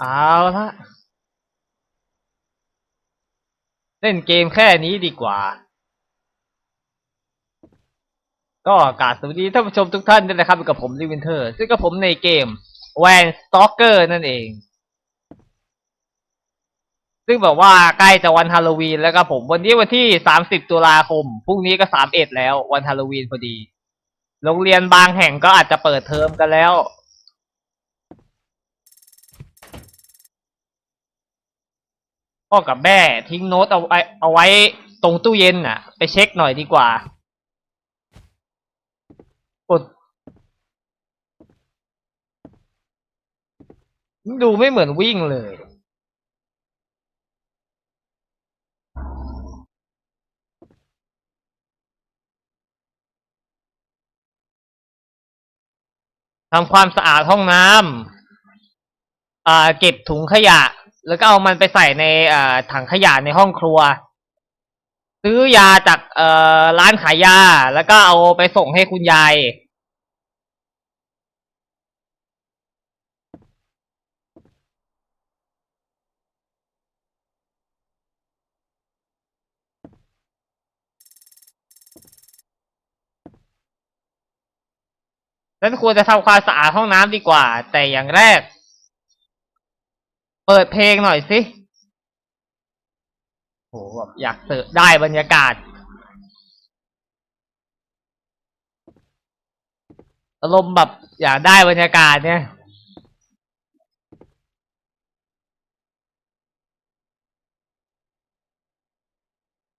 เอาละเล่นเกมแค่นี้ดีกว่า ก็กาบสวัสดีท่านผู้ชมทุกท่านด้วยนะครับกับผมลิวินเทอร์ ซึ่งกับผมในเกมแวนสตอกเกอร์นั่นเอง ซึ่งแบบว่าใกล้จะวันฮาโลวีนแล้วครับผม วันนี้วันที่ 30 ตุลาคม พรุ่งนี้ก็ 31 แล้ววันฮาโลวีนพอดี โรงเรียนบางแห่งก็อาจจะเปิดเทอมกันแล้ว พ่อกับแม่ทิ้งโน้ตเอาไว้เอาไว้ตรงตู้เย็นน่ะ ไปเช็คหน่อยดีกว่า กด ดูไม่เหมือนวิ่งเลยทำความสะอาดห้องน้ำอ่าเก็บถุงขยะ แล้วก็เอามันไปใส่ในถังขยะในห้องครัว ซื้อยาจากเอร้านขายยา แล้วก็เอาไปส่งให้คุณยายฉันควรจะทำความสะอาดห้องน้ำดีกว่า แต่อย่างแรก เปิดเพลงหน่อยสิโหแบบอยากเสิร์ฟได้บรรยากาศอารมณ์แบบอยากได้บรรยากาศเนี่ย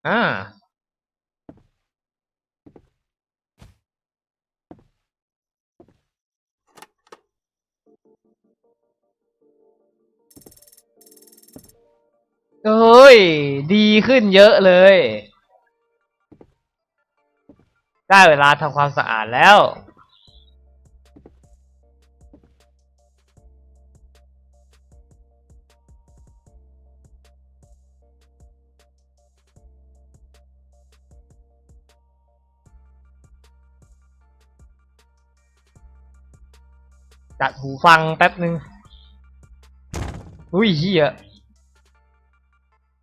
อ่า เอ้ย ดีขึ้นเยอะเลย ได้เวลาทำความสะอาดแล้ว จัดหูฟังแป๊บนึง อุ้ยเฮีย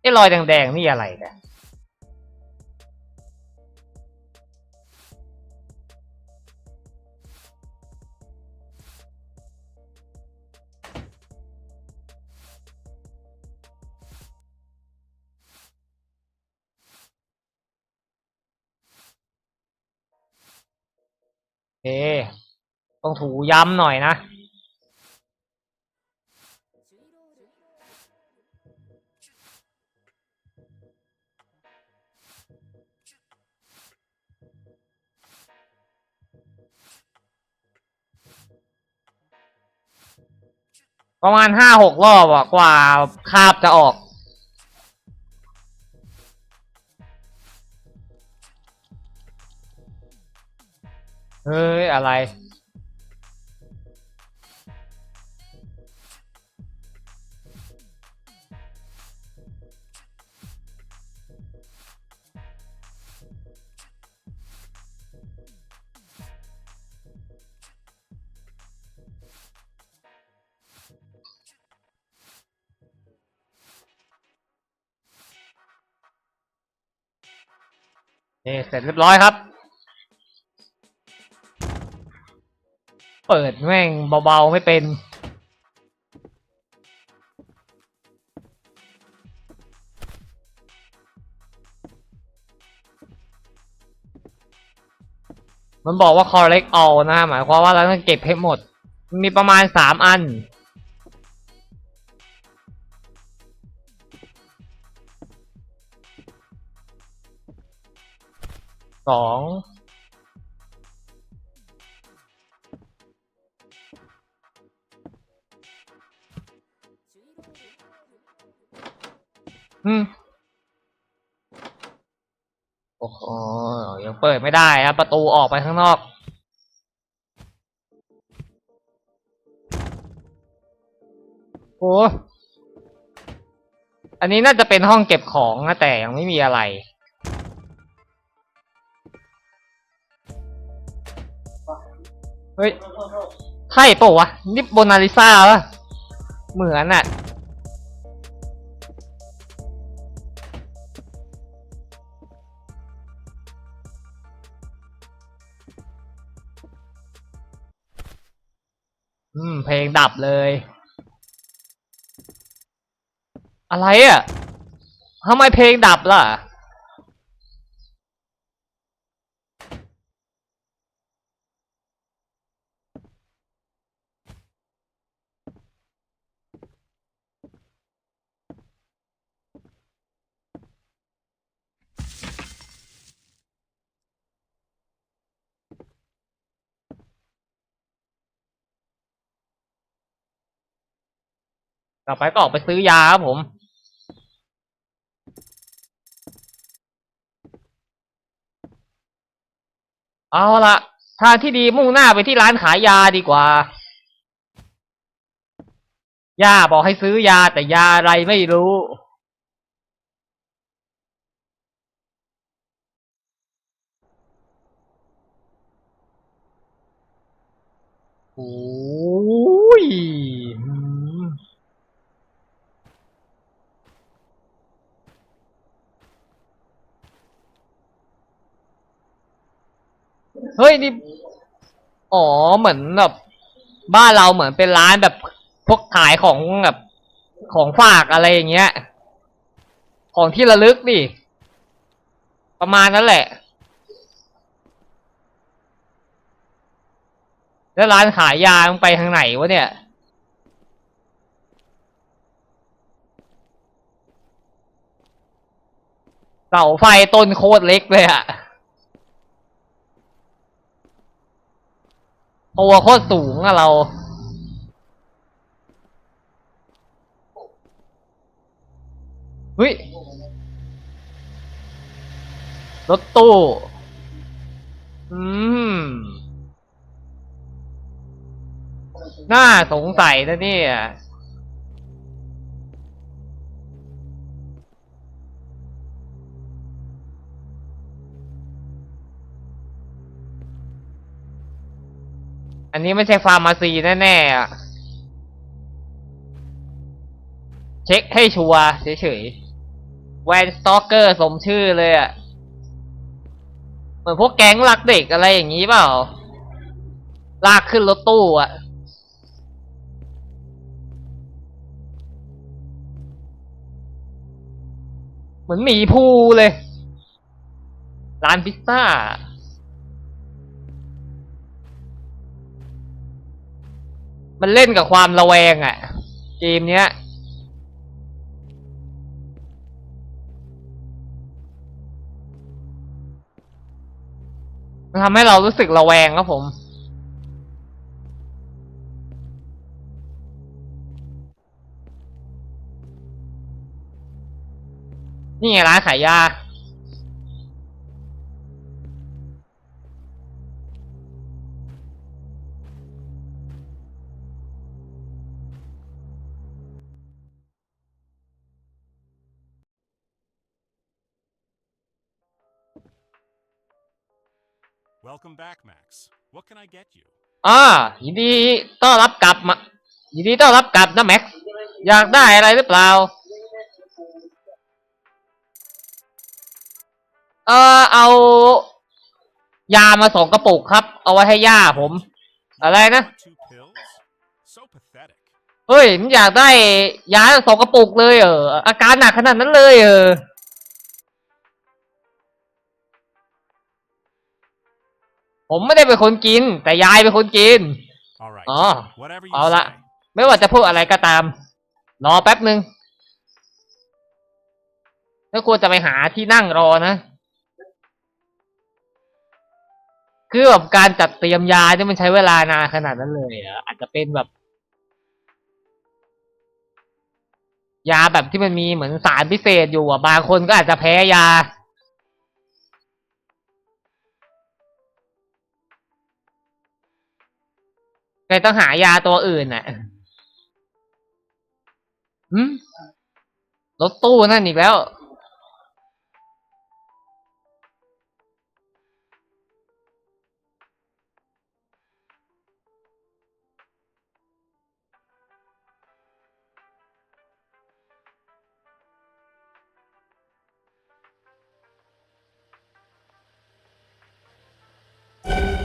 ไอ้รอยแดงๆนี่อะไรเนี่ยเอต้องถูย้ำหน่อยนะ ประมาณห้าหกรอบอะกว่าคาบจะออก เฮ้ย อะไร นี่เสร็จเรียบร้อยครับ เปิดแม่งเบาๆไม่เป็น มันบอกว่า collect all นะหมายความว่าเราต้องเก็บให้หมด มีประมาณสามอัน สองอืมโอ้โหยังเปิดไม่ได้ครับประตูออกไปข้างนอก โอ้อันนี้น่าจะเป็นห้องเก็บของนะแต่ยังไม่มีอะไร เฮ้ย ใช่ปะวะ นี่โบนาลิซาปะเหมือนอะ อืม เพลงดับเลย อะไรอะทำไมเพลงดับล่ะ ต่อไปก็ออกไปซื้อยาครับผม เอาละทางที่ดีมุ่งหน้าไปที่ร้านขายยาดีกว่า ย่าบอกให้ซื้อยาแต่ยาอะไรไม่รู้ โอ้ย เฮ้ยนี่อ๋อเหมือนแบบบ้านเราเหมือนเป็นร้านแบบพวกขายของแบบของฝากอะไรอย่างเงี้ย ของที่ระลึกดิประมาณนั้นแหละ แล้วร้านขายยามันไปทางไหนวะเนี่ย เสาไฟต้นโคตรเล็กเลยอะ ตัวโคตรสูงอะเรา เฮ้ย รถตู้ อืม น่าสงสัยนะเนี่ย อันนี้ไม่ใช่ฟาร์มาซีแน่ๆอะเช็คให้ชัวร์เฉยๆ แวนสตอกเกอร์สมชื่อเลยอะ เหมือนพวกแก๊งลักเด็กอะไรอย่างนี้เปล่า ลากขึ้นรถตู้อะเหมือนหมีภูเลย ร้านพิซซ่า มันเล่นกับความระแวงอะเกมเนี้ย มันทำให้เรารู้สึกระแวงครับผม นี่ไงร้านขายยา Welcome back, Max. What can I get you? อ่ายินดีต้อนรับกลับมายินดีต้อนรับกลับนะแม็กซ์อยากได้อะไรหรือเปล่า เออเอา ยามาสองกระปุกครับ เอาไว้ให้ย่าผม อะไรนะ Two pills? So pathetic. เฮ้ยมันอยากได้ยาสองกระปุกเลยเอออาการหนักขนาดนั้นเลยเออ ผมไม่ได้เป็นคนกิน แต่ยายเป็นคนกิน All right. อ๋อ Whatever you เอาละ say. ไม่ว่าจะพูดอะไรก็ตาม รอแป๊บหนึ่งแล้วควรจะไปหาที่นั่งรอนะ คือแบบการจัดเตรียมยาเนี่ยมันใช้เวลานานขนาดนั้นเลยเหรออาจจะเป็นแบบ ยาแบบที่มันมีเหมือนสารพิเศษอยู่อะ บางคนก็อาจจะแพ้ยา เลต้องหายาตัวอื่นน่ะหืมรถตู้นั่นอีกแล้ว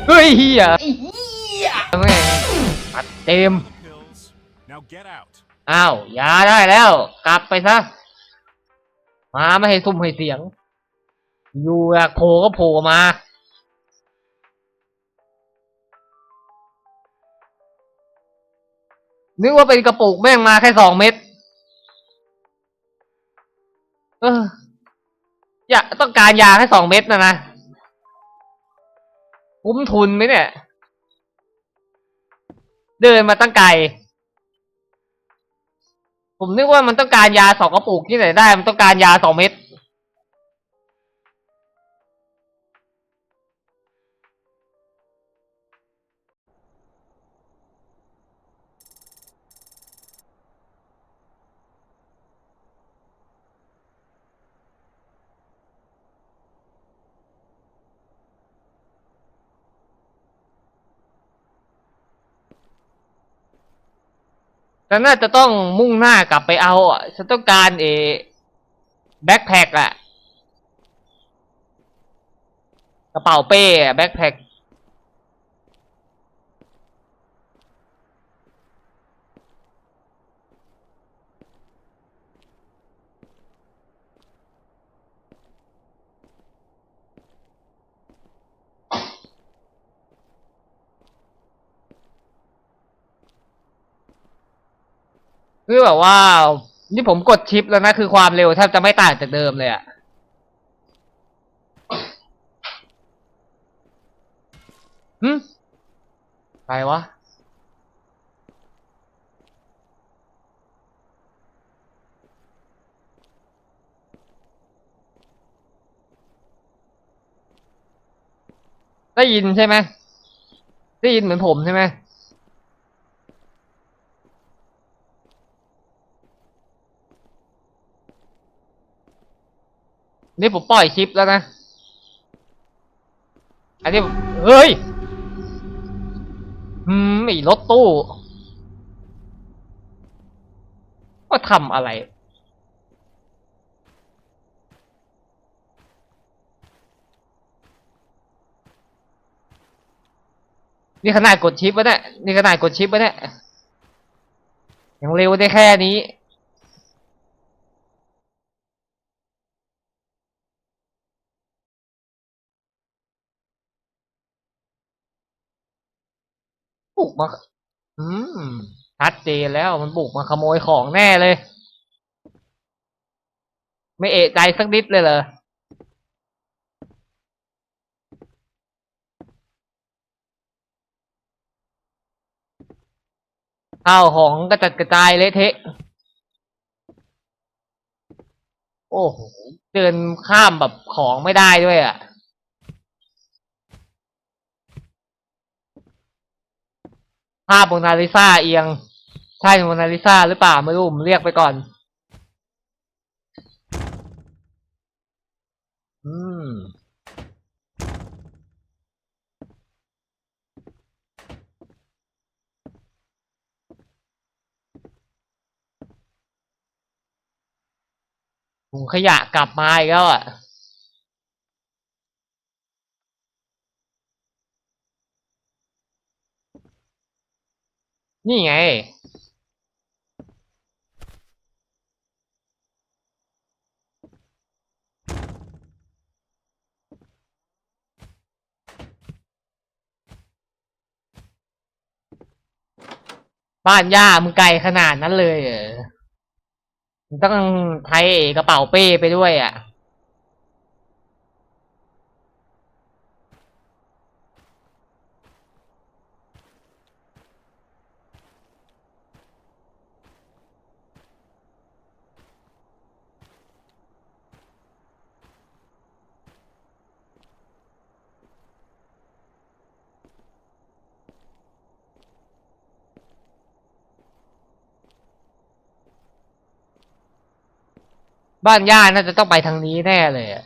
เฮ้ยเฮีย เต็ม The pills. Now get out. อ้าว ยาได้แล้ว กลับไปซะ มาไม่ให้ซุ่มให้เสียง อยู่อยากโผล่ก็โผล่มา นึกว่าเป็นกระปุกแม่งมาแค่สองเม็ด เออ อยากต้องการยาแค่สองเม็ดนะนะ คุ้มทุนไหมเนี่ย เดินมาตั้งไกล ผมนึกว่ามันต้องการยาสองกระปุกที่ไหนได้ มันต้องการยาสองเม็ด แต่น่าจะต้องมุ่งหน้ากลับไปเอาอะฉันต้องการเอแบ็คแพ็คอะกระเป๋าเป้แบ็คแพ็ค คือแบบว่า นี่ผมกดชิปแล้วนะ คือความเร็วแทบจะไม่ต่างจากเดิมเลยอะหึใครวะ ได้ยินใช่ไหมได้ยินเหมือนผมใช่ไหม นี่ผมปล่อยคลิปแล้วนะ อันนี้เฮ้ย อืมไอีรถตู้ก็ทำอะไร นี่ขนาดกดชิปวะเนี่ย นี่ขนาดกดชิปวะเนี่ย ยังเร็วได้แค่นี้ บุกมา อืมชัดเจนแล้วมันบุกมาขโมยของแน่เลย ไม่เอะใจสักนิดเลยเหรอข้าวของกระจัดกระจายเละเทะ โอ้โห เดินข้ามแบบของไม่ได้ด้วยอะ ภาพโมนาลิซาเอียง ใช่โมนาลิซาหรือเปล่าไม่รู้ผมเรียกไปก่อน อืม ถุงขยะกลับมาอีกแล้วอะ นี่ไง บ้านย่ามึงไกลขนาดนั้นเลยเหรอมึงต้องใช้กระเป๋าเป้ไปด้วยอะ บ้านย่าน่าจะต้องไปทางนี้แน่เลยอะ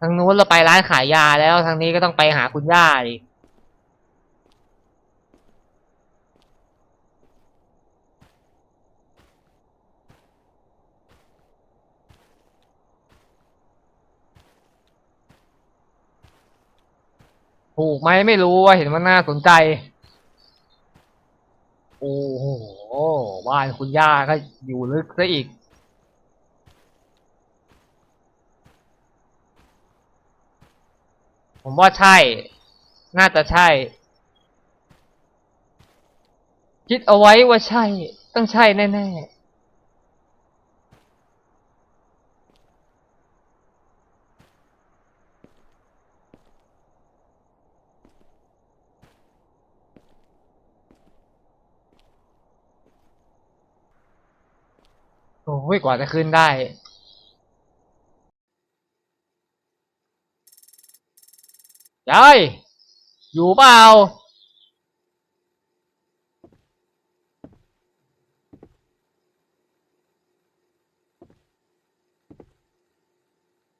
ทางนู้นเราไปร้านขายยาแล้วทางนี้ก็ต้องไปหาคุณย่าดิถูกไหมไม่รู้ว่าเห็นว่าน่าสนใจ โอ้โหบ้านคุณย่าก็อยู่ลึกซะอีก ผมว่าใช่ น่าจะใช่ คิดเอาไว้ว่าใช่ ต้องใช่แน่ๆโอ้ยกว่าจะขึ้นได้ ยายอยู่เปล่า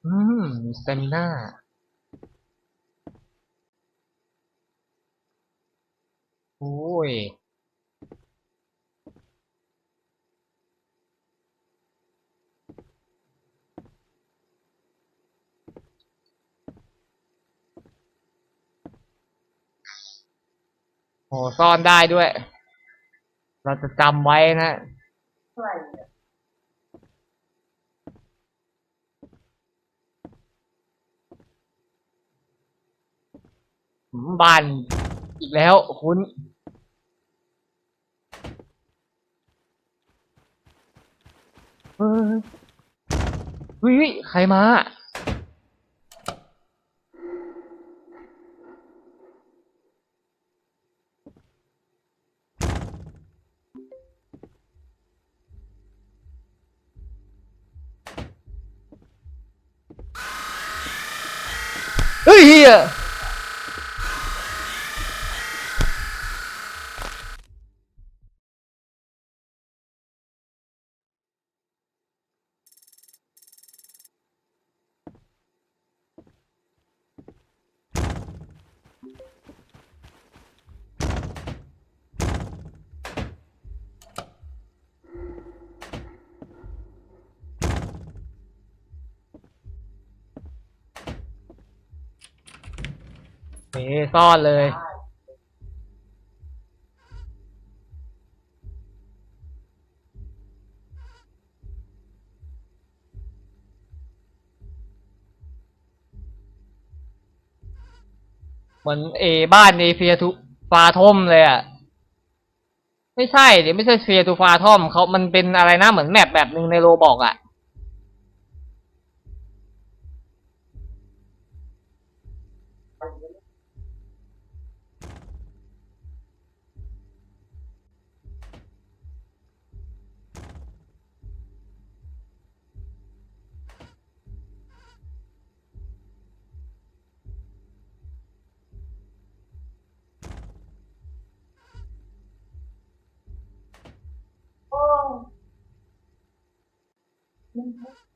อืมสเตมิน่าโอ้ย โอ้ซ่อนได้ด้วย เราจะจำไว้นะบ้านอีกแล้วคุณเฮ้ย ใครมา ซ่อนเลย เหมือนเอบ้านในเฟียทูฟาทอมเลยอะ ไม่ใช่เดี๋ยวไม่ใช่เฟียทูฟาทอมเขามันเป็นอะไรนะเหมือนแมปแบบหนึ่งในโรบอกอะ 嗯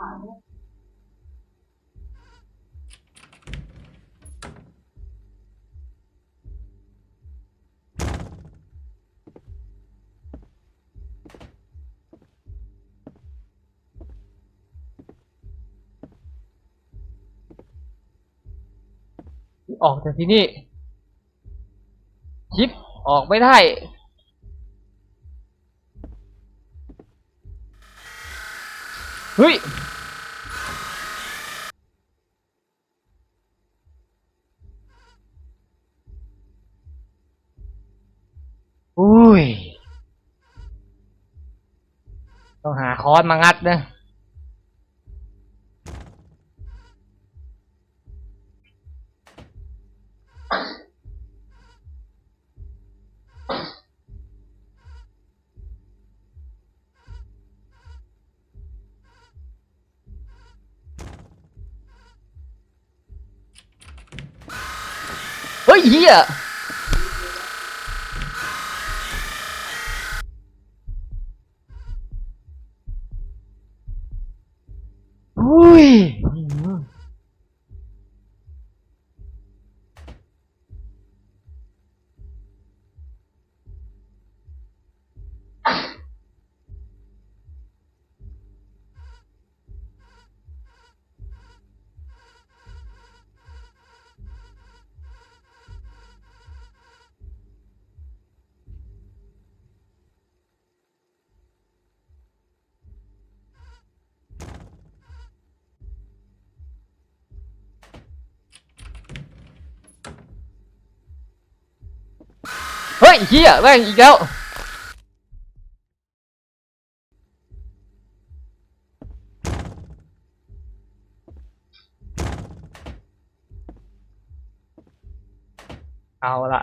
ออกจากที่นี่ ชิปออกไม่ได้เฮ้ย ต้องหาคอนมางัดนะเฮ้ยเฮีย เฮ้ยเฮียแม่งอีกแล้ว เอาละ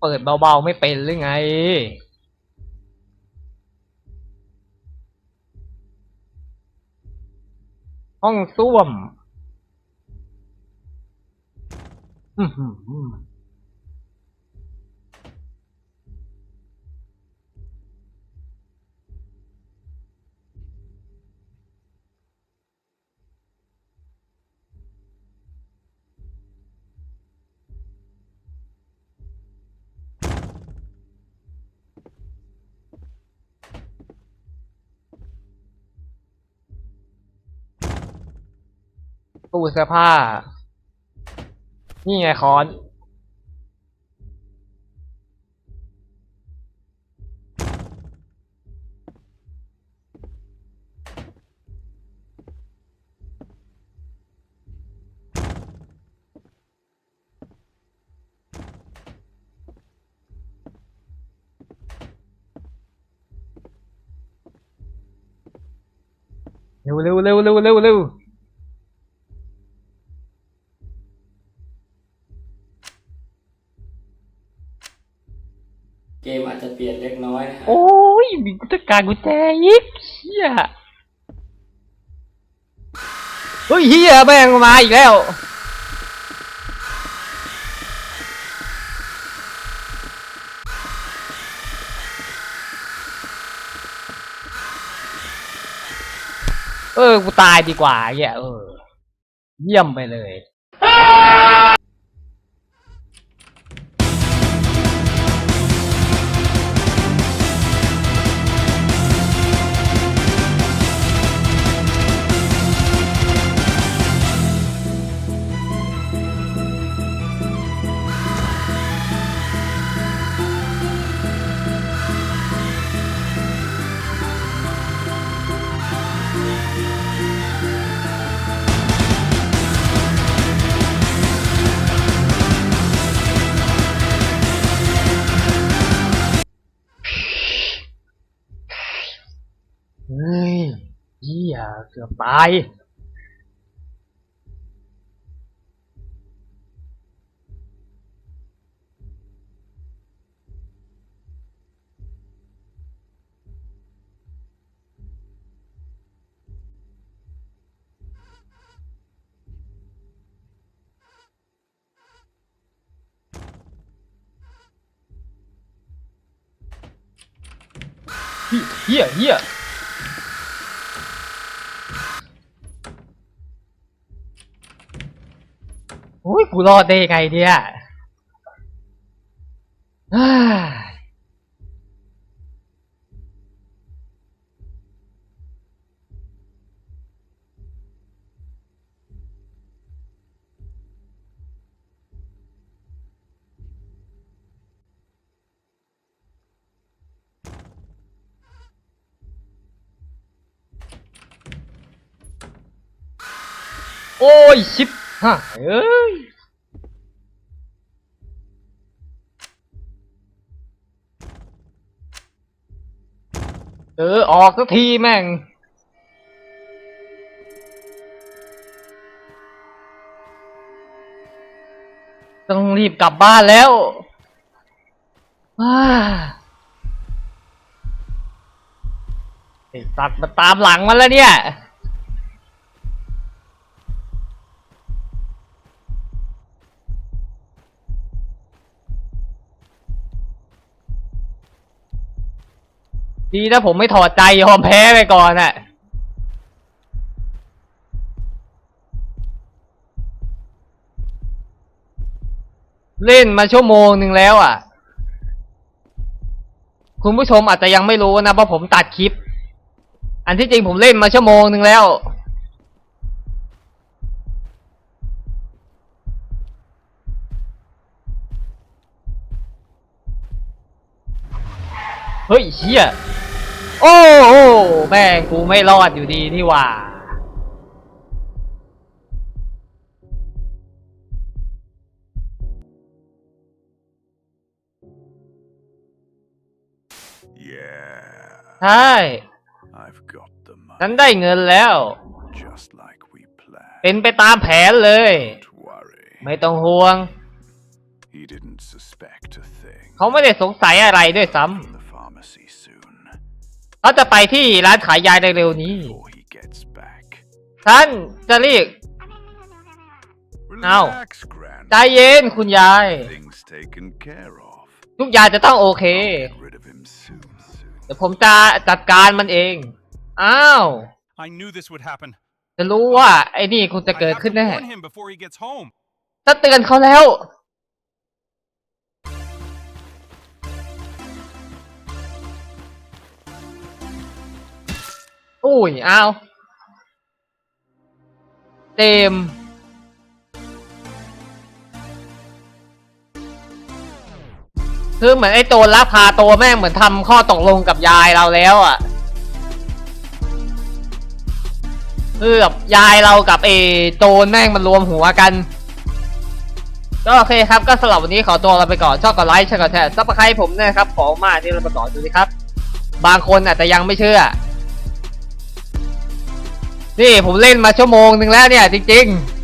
เปิดเบาๆไม่เป็นหรือไง ห้องส้วม อืม ตู้เสื้อผ้า นี่ไงคอน เร็วเร็วเร็วเร็วเร็วเร็ว การกุญแจอีกเฮียเฮ้ยเฮียแม่งมาอีกแล้ว เออ กูตายดีกว่าเงี้ยเออ เยี่ยมไปเลย 要死！耶耶！ กูรอดได้ยังไงเนี่ยโอ้ยชิบฮะเอ้ เออ ออกสักทีแม่ง ต้องรีบกลับบ้านแล้วอ้าไอ้สัตว์มาตามหลังมันแล้วเนี่ย ดีนะผมไม่ถอดใจยอมแพ้ไปก่อนอะเล่นมาชั่วโมงหนึ่งแล้วอะ คุณผู้ชมอาจจะยังไม่รู้นะเพราะผมตัดคลิป อันที่จริงผมเล่นมาชั่วโมงหนึ่งแล้ว เฮ้ยเชี่ยโอ้โอ้แม่งกูไม่รอดอยู่ดีนี่หว่า Yeah. ใช่ I've got the ฉัน money. ได้เงินแล้ว Just like we planned. เป็นไปตามแผนเลย Don't worry. ไม่ต้องห่วง He didn't suspect a thing. เขาไม่ได้สงสัยอะไรด้วยซ้ From เขาจะไปที่ร้านขายยาในเร็วนี้ Before he gets back. ฉันจะเรียก Ow. Relax, ใจ Grandpa. เย็นคุณยาย Things taken care of. ทุกอย่างจะต้องโอเค Get rid of him soon. soon. เดี๋ยวผมจะจัดการมันเอง อ้าว I knew this would happen. จะรู้ว่าไอ้นี่คงจะ I เกิด have ขึ้น to แน่ warn him before he gets home. ถ้าเตือนเขาแล้ว อุ้ยอ้าวเต็มคือเหมือนไอ้โจรลักพาตัวแม่งเหมือนทำข้อตกลงกับยายเราแล้วอะคือแบบยายเรากับไอ้โจรแม่งมันรวมหัวกัน ก็โอเคครับก็สำหรับวันนี้ขอตัวลาไปก่อนชอบกดไลค์ชอบกดแชร์ซับสไครต์ผมด้วยนะครับ ขอมากที่เราไปก่อนดูสิครับ บางคนอาจจะยังไม่เชื่อ นี่ผมเล่นมาชั่วโมงหนึ่งแล้วเนี่ยจริงๆ